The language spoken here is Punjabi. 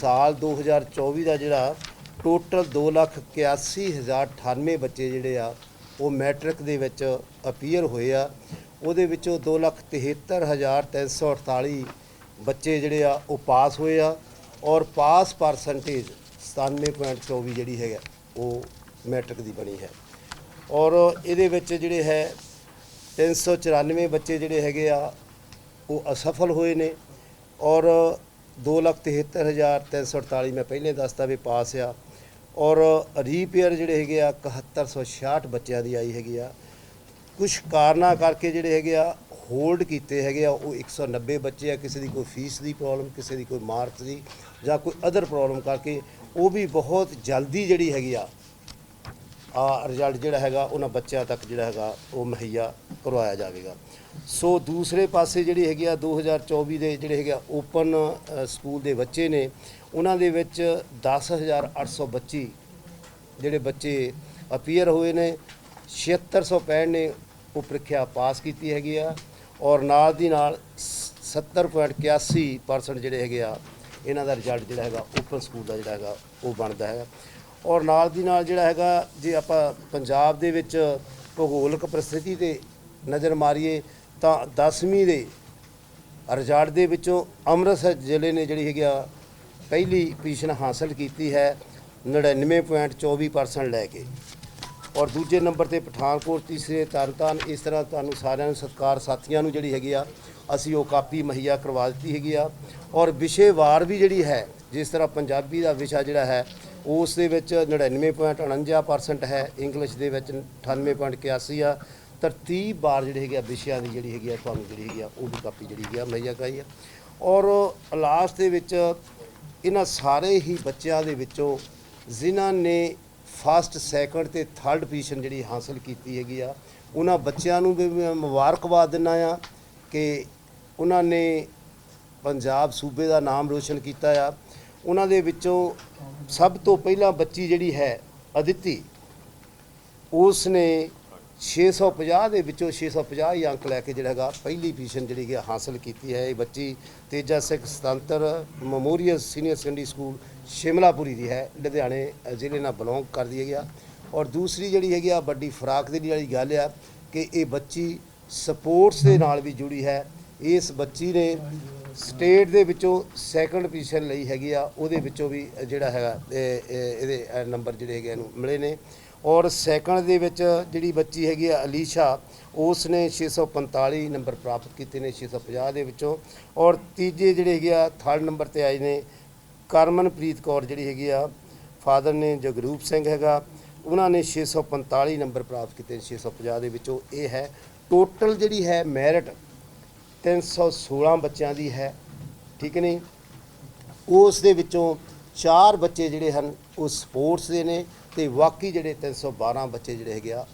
ਸਾਲ 2024 ਦਾ ਜਿਹੜਾ ਟੋਟਲ 281098 ਬੱਚੇ ਜਿਹੜੇ ਆ, ਉਹ ਮੈਟ੍ਰਿਕ ਦੇ ਵਿੱਚ ਅਪੀਅਰ ਹੋਏ ਆ। ਉਹਦੇ ਵਿੱਚੋਂ 273348 ਬੱਚੇ ਜਿਹੜੇ ਆ, ਉਹ ਪਾਸ ਹੋਏ ਆ ਔਰ ਪਾਸ ਪਰਸੈਂਟੇਜ 97.24 ਜਿਹੜੀ ਹੈਗਾ ਉਹ ਮੈਟ੍ਰਿਕ ਦੀ ਬਣੀ ਹੈ। ਔਰ ਇਹਦੇ ਵਿੱਚ ਜਿਹੜੇ ਹੈ 394 ਬੱਚੇ ਜਿਹੜੇ ਹੈਗੇ ਆ, ਉਹ ਅਸਫਲ ਹੋਏ ਨੇ ਔਰ 273348 ਮੈਂ ਪਹਿਲੇ ਦੱਸਤਾ ਵੀ ਪਾਸ ਆ। ਔਰ ਰੀਪੇਅਰ ਜਿਹੜੇ ਹੈਗੇ ਆ 7166 ਬੱਚਿਆਂ ਦੀ ਆਈ ਹੈਗੀ ਆ। ਕੁਝ ਕਾਰਨਾਂ ਕਰਕੇ ਜਿਹੜੇ ਹੈਗੇ ਆ, ਹੋਲਡ ਕੀਤੇ ਹੈਗੇ ਆ, ਉਹ 190 ਬੱਚੇ ਆ। ਕਿਸੇ ਦੀ ਕੋਈ ਫੀਸ ਦੀ ਪ੍ਰੋਬਲਮ, ਕਿਸੇ ਦੀ ਕੋਈ ਮਾਰਕਸ ਦੀ ਜਾਂ ਕੋਈ ਅਦਰ ਪ੍ਰੋਬਲਮ ਕਰਕੇ ਉਹ ਵੀ ਬਹੁਤ ਜਲਦੀ ਜਿਹੜੀ ਹੈਗੀ ਆ ਆ ਰਿਜ਼ਲਟ ਜਿਹੜਾ ਹੈਗਾ, ਉਹਨਾਂ ਬੱਚਿਆਂ ਤੱਕ ਜਿਹੜਾ ਹੈਗਾ, ਉਹ ਮੁਹੱਈਆ ਕਰਵਾਇਆ ਜਾਵੇਗਾ। ਸੋ ਦੂਸਰੇ ਪਾਸੇ ਜਿਹੜੀ ਹੈਗੀ ਆ 2024 ਦੇ ਜਿਹੜੇ ਹੈਗੇ ਆ ਓਪਨ ਸਕੂਲ ਦੇ ਬੱਚੇ ਨੇ, ਉਹਨਾਂ ਦੇ ਵਿੱਚ 10825 ਜਿਹੜੇ ਬੱਚੇ ਅਪੀਅਰ ਹੋਏ ਨੇ 7665 ਨੇ ਉਹ ਪ੍ਰੀਖਿਆ ਪਾਸ ਕੀਤੀ ਹੈਗੀ ਆ ਔਰ ਨਾਲ ਦੀ ਨਾਲ 70.81% ਜਿਹੜੇ ਹੈਗੇ ਆ, ਇਹਨਾਂ ਦਾ ਰਿਜ਼ਲਟ ਜਿਹੜਾ ਹੈਗਾ ਓਪਨ ਸਕੂਲ ਦਾ ਜਿਹੜਾ ਹੈਗਾ, ਉਹ ਬਣਦਾ ਹੈਗਾ। ਔਰ ਨਾਲ ਦੀ ਨਾਲ ਜਿਹੜਾ ਹੈਗਾ, ਜੇ ਆਪਾਂ ਪੰਜਾਬ ਦੇ ਵਿੱਚ ਭੂਗੋਲਿਕ ਪ੍ਰਸਥਿਤੀ ਤੇ ਨਜ਼ਰ ਮਾਰੀਏ, ਤਾਂ 10ਵੀਂ ਦੇ ਰਿਜ਼ਲਟ ਦੇ ਵਿੱਚੋਂ ਅੰਮ੍ਰਿਤਸਰ ਜ਼ਿਲ੍ਹੇ ਨੇ ਜਿਹੜੀ ਹੈਗੀ ਆ, ਪਹਿਲੀ ਪੋਜੀਸ਼ਨ ਹਾਸਲ ਕੀਤੀ ਹੈ 99.24% ਲੈ ਕੇ। ਔਰ ਦੂਜੇ ਨੰਬਰ ਤੇ ਪਠਾਨਕੋਟ ਤੀਸਰੇ ਤਰਨਤਾਰਨ, ਇਸ ਤਰ੍ਹਾਂ ਤੁਹਾਨੂੰ ਸਾਰਿਆਂ ਨੂੰ ਸਤਿਕਾਰ ਸਾਥੀਆਂ ਨੂੰ ਜਿਹੜੀ ਹੈਗੀ ਆ, ਅਸੀਂ ਉਹ ਕਾਪੀ ਮੁਹੱਈਆ ਕਰਵਾ ਦਿੱਤੀ ਹੈਗੀ ਆ। ਔਰ ਵਿਸ਼ੇਵਾਰ ਵੀ ਜਿਹੜੀ ਹੈ ਜਿਸ ਤਰ੍ਹਾਂ ਪੰਜਾਬੀ ਦਾ ਵਿਸ਼ਾ ਜਿਹੜਾ ਹੈ, ਉਸ ਦੇ ਵਿੱਚ 99.49% ਹੈ ਇੰਗਲਿਸ਼ ਦੇ ਵਿੱਚ 98.81 ਆ। ਤਰਤੀਬ ਬਾਰ ਜਿਹੜੇ ਹੈਗੇ ਆ ਵਿਸ਼ਿਆਂ ਦੀ ਜਿਹੜੀ ਹੈਗੀ ਆ ਤੁਹਾਨੂੰ ਜਿਹੜੀ ਹੈਗੀ ਆ ਉਹ ਵੀ ਕਾਪੀ ਜਿਹੜੀ ਹੈਗੀ ਆ ਮੁਹੱਈਆ ਕਰਾਈ ਆ। ਔਰ ਲਾਸਟ ਦੇ ਵਿੱਚ ਇਹਨਾਂ ਸਾਰੇ ਹੀ ਬੱਚਿਆਂ ਦੇ ਵਿੱਚੋਂ ਜਿਨ੍ਹਾਂ ਨੇ ਫਸਟ ਸੈਕੰਡ ਤੇ ਥਰਡ ਪੋਜੀਸ਼ਨ ਜਿਹੜੀ ਹਾਸਲ ਕੀਤੀ ਹੈਗੀ ਆ, ਉਹਨਾਂ ਬੱਚਿਆਂ ਨੂੰ ਵੀ ਮੈਂ ਮੁਬਾਰਕਬਾਦ ਦਿੰਦਾ ਆ ਕਿ ਉਹਨਾਂ ਨੇ ਪੰਜਾਬ ਸੂਬੇ ਦਾ ਨਾਮ ਰੋਸ਼ਨ ਕੀਤਾ ਆ, ਉਹਨਾਂ ਦੇ ਵਿੱਚੋਂ ਸਭ ਤੋਂ ਪਹਿਲਾਂ ਬੱਚੀ ਜਿਹੜੀ ਹੈ ਅਦਿੱਤੀ ਉਸ ਨੇ 650 ਦੇ ਵਿੱਚੋਂ 650 ਹੀ ਅੰਕ ਲੈ ਕੇ ਜਿਹੜਾ ਹੈਗਾ ਪਹਿਲੀ ਪੋਜੀਸ਼ਨ ਜਿਹੜੀ ਹੈ ਹਾਸਲ ਕੀਤੀ ਹੈ ਇਹ ਬੱਚੀ, Teja Singh Sutantar memorial senior secondary school Shimlapuri ਦੀ ਹੈ, ਲੁਧਿਆਣੇ ਜ਼ਿਲ੍ਹੇ ਨਾਲ ਬਿਲੋਂਗ ਕਰਦੀ ਹੈਗੀ ਆ। ਔਰ ਦੂਸਰੀ ਜਿਹੜੀ ਹੈਗੀ ਆ ਵੱਡੀ ਫਰਾਕ ਦੀ ਵਾਲੀ ਗੱਲ ਆ ਕਿ ਇਹ ਬੱਚੀ ਸਪੋਰਟਸ ਦੇ ਨਾਲ ਵੀ ਜੁੜੀ ਹੈ, ਇਸ ਬੱਚੀ ਨੇ ਸਟੇਟ ਦੇ ਵਿੱਚੋਂ ਸੈਕੰਡ ਪੋਜੀਸ਼ਨ ਲਈ ਹੈਗੀ ਆ, ਉਹਦੇ ਵਿੱਚੋਂ ਵੀ ਜਿਹੜਾ ਹੈਗਾ ਇਹਦੇ ਨੰਬਰ ਜਿਹੜੇ ਹੈਗੇ ਇਹਨੂੰ ਮਿਲੇ ਨੇ। ਔਰ ਸੈਕੰਡ ਦੇ ਵਿੱਚ ਜਿਹੜੀ ਬੱਚੀ ਹੈਗੀ ਆ, ਅਲੀਸ਼ਾ ਉਸ ਨੇ 645 ਨੰਬਰ ਪ੍ਰਾਪਤ ਕੀਤੇ ਨੇ 650 ਦੇ ਵਿੱਚੋਂ। ਔਰ ਤੀਜੇ ਜਿਹੜੇ ਹੈਗੇ ਆ ਥਰਡ ਨੰਬਰ ਤੇ ਆਏ ਨੇ, ਕਰਮਨਪ੍ਰੀਤ ਕੌਰ ਜਿਹੜੀ ਹੈਗੀ ਆ, ਫਾਦਰ ਨੇ ਜਗਰੂਪ ਸਿੰਘ ਹੈਗਾ, ਉਹਨਾਂ ਨੇ 645 ਨੰਬਰ ਪ੍ਰਾਪਤ ਕੀਤੇ ਨੇ 650 ਦੇ ਵਿੱਚੋਂ। ਇਹ ਹੈ ਟੋਟਲ ਜਿਹੜੀ ਹੈ ਮੈਰਿਟ 316 ਬੱਚਿਆਂ ਦੀ ਹੈ, ਠੀਕ ਨਹੀਂ? ਉਸ ਦੇ ਵਿੱਚੋਂ ਚਾਰ ਬੱਚੇ ਜਿਹੜੇ ਹਨ, ਉਹ ਸਪੋਰਟਸ ਦੇ ਨੇ ਤੇ ਬਾਕੀ ਜਿਹੜੇ 312 ਬੱਚੇ ਜਿਹੜੇ ਹੈਗੇ ਆ